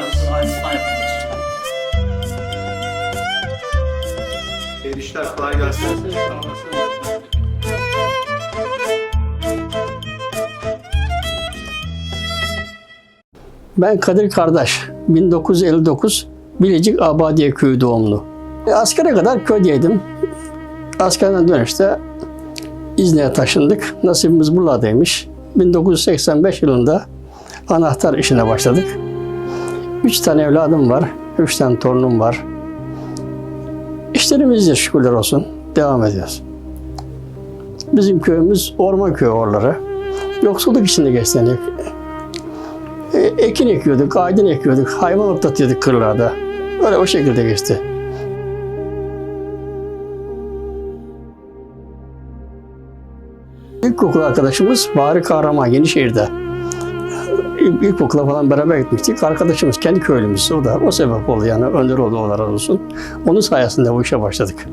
çağrısı aynısından yapılmış. İyi işler kolay gelsin. Ben Kadir Kardeş, 1959 Bilecik Abadiye Köyü doğumlu. E, askere kadar köydeydim. Askerden dönüşte İzni'ye taşındık. Nasibimiz buralardaymış. 1985 yılında anahtar işine başladık. Üç tane evladım var, üç tane torunum var. İşlerimizle şükürler olsun. Devam ediyoruz. Bizim köyümüz orman köyü oraları. Yoksulluk içinde geçtik. E, ekin ekiyorduk, aydın ekiyorduk, hayvan otlatıyorduk kırlarda. Öyle o şekilde geçti. İlkokul arkadaşımız Bahri Kahraman Yenişehir'de. İlk, ilkokula falan beraber gitmiştik. Arkadaşımız kendi köylümüz. O da o sebep oldu yani önder oldu razı olsun. Onun sayesinde bu işe başladık.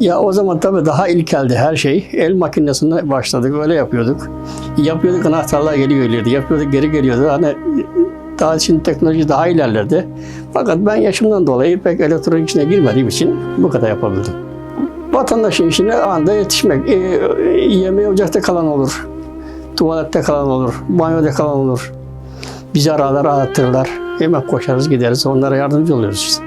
Ya o zaman tabii daha ilkeldi her şey. El makinesine başladık, öyle yapıyorduk. Yapıyorduk anahtarlar geliyor geliyordu. Yapıyorduk geri geliyordu. Hani daha şimdi teknoloji daha ilerledi. Fakat ben yaşımdan dolayı pek elektronik içine girmediğim için bu kadar yapabildim. Vatandaşın işine anda yetişmek. E, yemeği ocakta kalan olur. Tuvalette kalan olur. Banyoda kalan olur. Bizi ararlar, aratırlar. Hemen koşarız gideriz. Onlara yardımcı oluyoruz işte.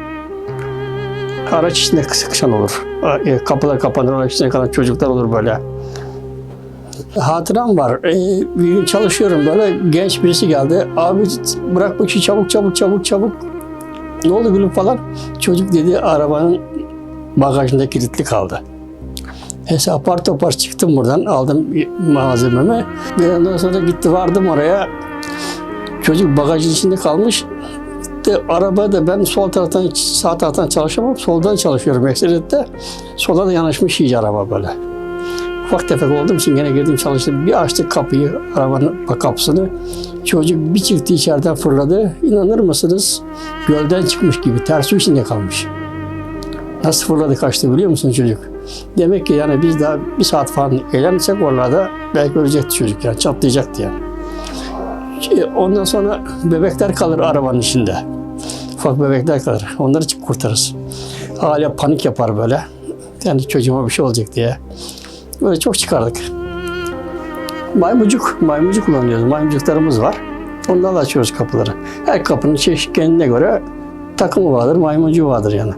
Araç içinde sıkışan olur. E, Kapılar kapanır, araç içinde kalan çocuklar olur böyle. Hatıram var. E, bir gün çalışıyorum böyle genç birisi geldi. Abi bırak bu işi çabuk çabuk çabuk çabuk. Ne oldu gülüm falan. Çocuk dedi arabanın bagajında kilitli kaldı. Neyse apar topar çıktım buradan aldım malzememi. Bir ondan sonra gitti vardım oraya. Çocuk bagajın içinde kalmış. De, arabada ben sol taraftan sağ taraftan çalışamam. Soldan çalışıyorum ekseriyette. Sola da yanaşmış iyice araba böyle. Ufak tefek olduğum için gene girdim çalıştım. Bir açtık kapıyı, arabanın kapısını. Çocuk bir çıktı içeriden fırladı. İnanır mısınız? Gölden çıkmış gibi ters su içinde kalmış. Nasıl fırladı kaçtı biliyor musun çocuk? Demek ki yani biz daha bir saat falan eğlensek oralarda belki ölecekti çocuk yani çatlayacaktı yani. Ondan sonra bebekler kalır arabanın içinde. Ufak bebekler kalır. Onları çık kurtarırız. Hala panik yapar böyle. Yani çocuğuma bir şey olacak diye. Böyle çok çıkardık. Maymucuk, maymucuk kullanıyoruz. Maymucuklarımız var. Ondan açıyoruz kapıları. Her kapının çeşit kendine göre takımı vardır, maymuncuğu vardır yani.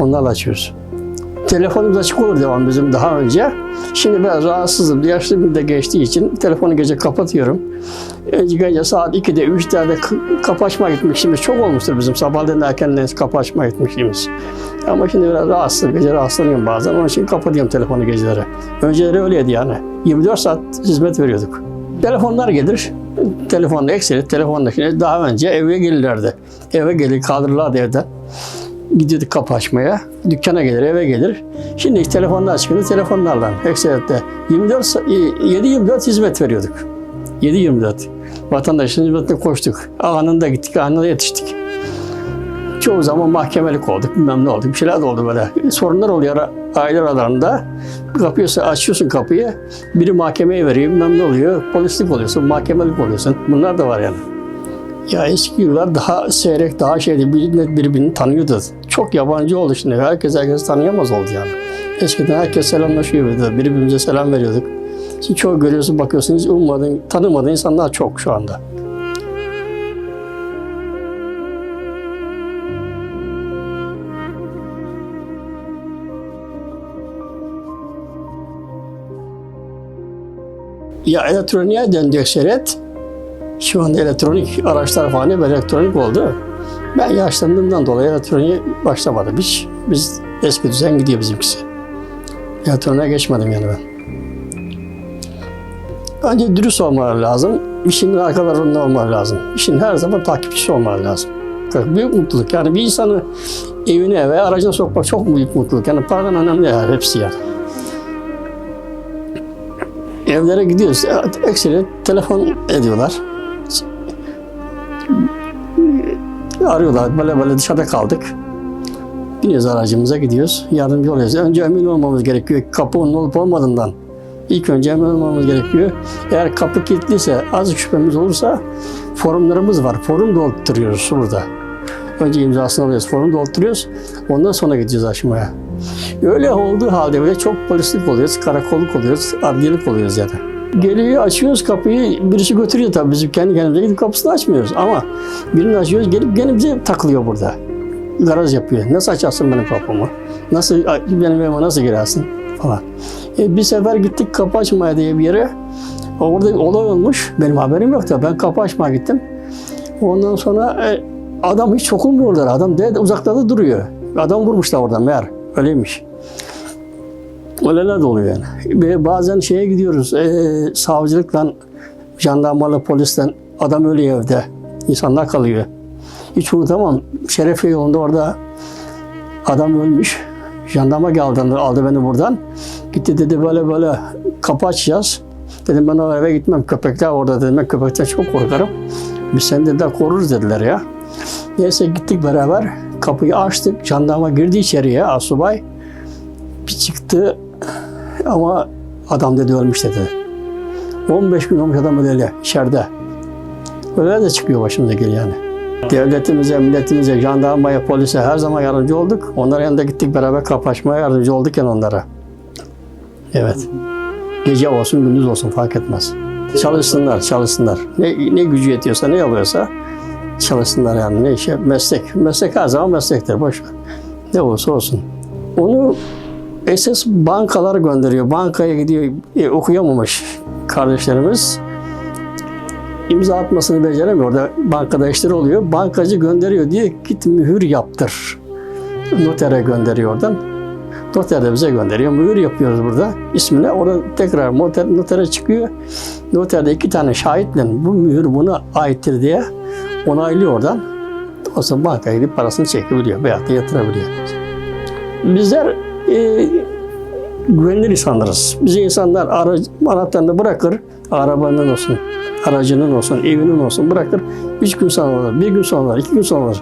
Onlarla açıyoruz. Telefonumuz açık olur devam bizim daha önce. Şimdi biraz rahatsızım. Yaşlı bir de geçtiği için telefonu gece kapatıyorum. Önce gece saat 2'de 3'lerde k- kapı açmaya gitmişimiz çok olmuştur bizim. Sabahleyin erkenden kapı açmaya gitmişimiz. Ama şimdi biraz rahatsızım. Gece rahatsızlanıyorum bazen. Onun için kapatıyorum telefonu geceleri. Önceleri öyleydi yani. 24 saat hizmet veriyorduk. Telefonlar gelir. Telefonda ekseri, telefonda şimdi daha önce eve gelirlerdi. Eve gelir kaldırırlardı evden gidiyorduk kapı açmaya. Dükkana gelir, eve gelir. Şimdi telefonlar çıkınca telefonlarla ekseriyette 24 sa- 7-24 hizmet veriyorduk. 7-24. Vatandaşın hizmetine koştuk. Anında gittik, anında yetiştik. Çoğu zaman mahkemelik olduk, bilmem ne oldu. Bir şeyler de oldu böyle. Sorunlar oluyor aile aralarında. Kapıyı açıyorsun kapıyı, biri mahkemeye veriyor, bilmem ne oluyor. Polislik oluyorsun, mahkemelik oluyorsun. Bunlar da var yani. Ya eski yıllar daha seyrek, daha şeydi. Birbirini, birbirini tanıyordu. Çok yabancı oldu şimdi. Herkes herkes tanıyamaz oldu yani. Eskiden herkes selamlaşıyordu. Birbirimize selam veriyorduk. Şimdi çok görüyorsun, bakıyorsun hiç ummadığın, tanımadığın insanlar çok şu anda. Ya elektroniğe döndü ekseret. Şu anda elektronik araçlar falan hep elektronik oldu. Ben yaşlandığımdan dolayı elektroniğe başlamadım hiç. Biz eski düzen gidiyor bizimkisi. Elektroniğe geçmedim yani ben. Önce dürüst olmaları lazım. İşin arkalarında olmaları lazım. İşin her zaman takipçisi olmaları lazım. Büyük mutluluk. Yani bir insanı evine ve aracına sokmak çok büyük mutluluk. Yani paradan önemli yani hepsi yani. Evlere gidiyoruz. Ekseri telefon ediyorlar. Arıyorlar böyle böyle dışarıda kaldık. Biniyoruz aracımıza gidiyoruz. Yardımcı oluyoruz. Önce emin olmamız gerekiyor. Kapı onun olup olmadığından. İlk önce emin olmamız gerekiyor. Eğer kapı kilitliyse, azıcık şüphemiz olursa formlarımız var. Forum dolduruyoruz burada. Önce imzasını alıyoruz, forum dolduruyoruz. Ondan sonra gideceğiz açmaya. Öyle olduğu halde bile çok polislik oluyoruz, karakolluk oluyoruz, adliyelik oluyoruz yani. Geliyor açıyoruz kapıyı, birisi götürüyor tabii biz kendi kendimize gidip kapısını açmıyoruz ama birini açıyoruz gelip gene bize takılıyor burada. Garaj yapıyor. Nasıl açarsın benim kapımı? Nasıl benim evime nasıl girersin falan. E, bir sefer gittik kapı açmaya diye bir yere. Orada olay olmuş. Benim haberim yoktu. Ben kapı açmaya gittim. Ondan sonra e, adam hiç sokulmuyorlar. Adam de uzaklarda duruyor. Adam vurmuşlar oradan meğer. Öyleymiş. Öyleler de oluyor yani. Ve bazen şeye gidiyoruz. E, savcılıkla, jandarmalı, polisten adam ölüyor evde. İnsanlar kalıyor. Hiç unutamam. Şerefiye yolunda orada adam ölmüş. Jandarma geldi, aldı beni buradan. Gitti dedi böyle böyle kapı açacağız. Dedim ben o eve gitmem. Köpekler orada dedim. Ben köpekten çok korkarım. Biz seni dediler koruruz dediler ya. Neyse gittik beraber. Kapıyı açtık. Jandarma girdi içeriye asubay. Bir çıktı ama adam dedi ölmüş dedi. 15 gün olmuş adam öyle içeride. Öyle de çıkıyor başımıza geliyor yani. Devletimize, milletimize, jandarmaya, polise her zaman yardımcı olduk. Onların yanında gittik beraber kaplaşmaya yardımcı olduk yani onlara. Evet. Gece olsun, gündüz olsun fark etmez. Çalışsınlar, çalışsınlar. Ne, ne gücü yetiyorsa, ne alıyorsa çalışsınlar yani. Ne işe? Meslek. Meslek her zaman meslektir. Boş ver. Ne olursa olsun. Onu esas bankalar gönderiyor. Bankaya gidiyor. E, okuyamamış kardeşlerimiz imza atmasını beceremiyor. Orada bankada işleri oluyor. Bankacı gönderiyor diye git mühür yaptır. Notere gönderiyor oradan. Noter de bize gönderiyor. Mühür yapıyoruz burada. İsmine orada tekrar noter, notere çıkıyor. Noterde iki tane şahitle bu mühür buna aittir diye onaylıyor oradan. O zaman bankaya gidip parasını çekebiliyor veyahut da yatırabiliyor. Bizler e, güvenilir insanlarız. Bizi insanlar aracı, anahtarını bırakır, arabanın olsun, aracının olsun, evinin olsun bırakır. Üç gün sonra bir gün sonra iki gün sonra.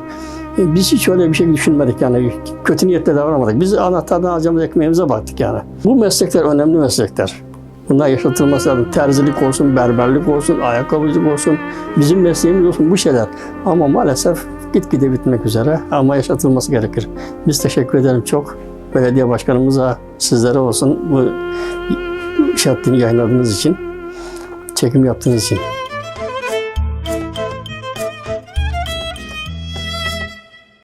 E, biz hiç öyle bir şey düşünmedik yani. Kötü niyetle davranmadık. Biz anahtardan alacağımız ekmeğimize baktık yani. Bu meslekler önemli meslekler. Bunlar yaşatılması lazım. Terzilik olsun, berberlik olsun, ayakkabıcılık olsun, bizim mesleğimiz olsun bu şeyler. Ama maalesef gitgide bitmek üzere ama yaşatılması gerekir. Biz teşekkür ederim çok. Belediye başkanımıza, sizlere olsun bu şey yayınladığınız için, çekim yaptığınız için.